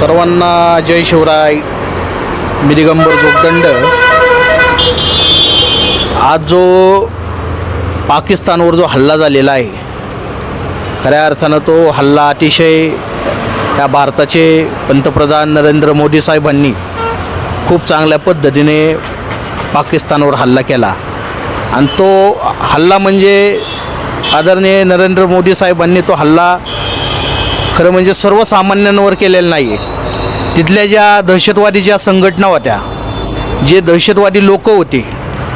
सर्वांना जय शिवराय. मी दिगंबर जोगदंड. आज जो पाकिस्तानवर जो हल्ला झालेला आहे खऱ्या अर्थानं तो हल्ला अतिशय या भारताचे पंतप्रधान नरेंद्र मोदी साहेबांनी खूप चांगल्या पद्धतीने पाकिस्तानवर हल्ला केला. आणि तो हल्ला म्हणजे आदरणीय नरेंद्र मोदी साहेबांनी तो हल्ला खरं म्हणजे सर्वसामान्यांवर केलेला नाही आहे तिथल्या ज्या दहशतवादी ज्या संघटना होत्या जे दहशतवादी लोक होते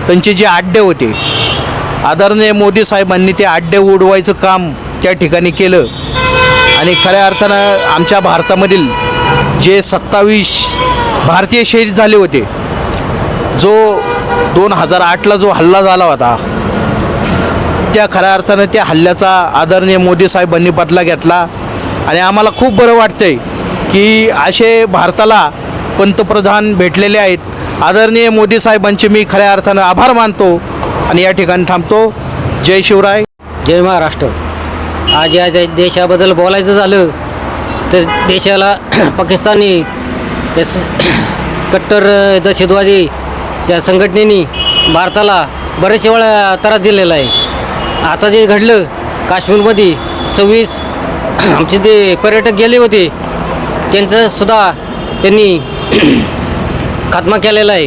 त्यांचे जे आड्डे होते आदरणीय मोदी साहेबांनी ते आड्डे उडवायचं काम त्या ठिकाणी केलं. आणि खऱ्या अर्थानं आमच्या भारतामधील जे सत्तावीस भारतीय शहीद झाले होते जो दोन हजार आठला जो हल्ला झाला होता त्या खऱ्या अर्थानं त्या हल्ल्याचा आदरणीय मोदी साहेबांनी बदला घेतला. आणि आम्हाला खूप बरं वाटतंय की असे भारताला पंतप्रधान भेटलेले आहेत. आदरणीय मोदी साहेबांचे मी खऱ्या अर्थानं आभार मानतो आणि या ठिकाणी थांबतो. जय शिवराय. जय महाराष्ट्र. आज या देशाबद्दल बोलायचं झालं तर देशाला पाकिस्तानी स- कट्टर दहशतवादी या संघटनेनी भारताला बरेचशा वेळा त्रास दिलेला आहे. आता जे घडलं काश्मीरमध्ये सव्वीस आमचे ते पर्यटक गेले होते त्यांचं सुद्धा त्यांनी खात्मा केलेला आहे.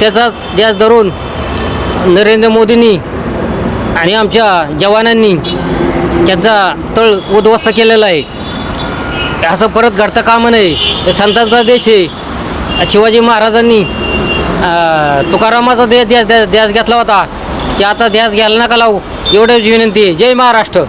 त्याचाच ध्यास धरून नरेंद्र मोदींनी आणि आमच्या जवानांनी त्यांचा तळ उद्ध्वस्त केलेला आहे. असं परत घडता कामं नये. संतांचा देश आहे. शिवाजी महाराजांनी तुकारामाचा दे ध्यास ध्यास घेतला होता. की आता ध्यास घ्यायला नका लावू. एवढंच विनंती आहे. जय महाराष्ट्र.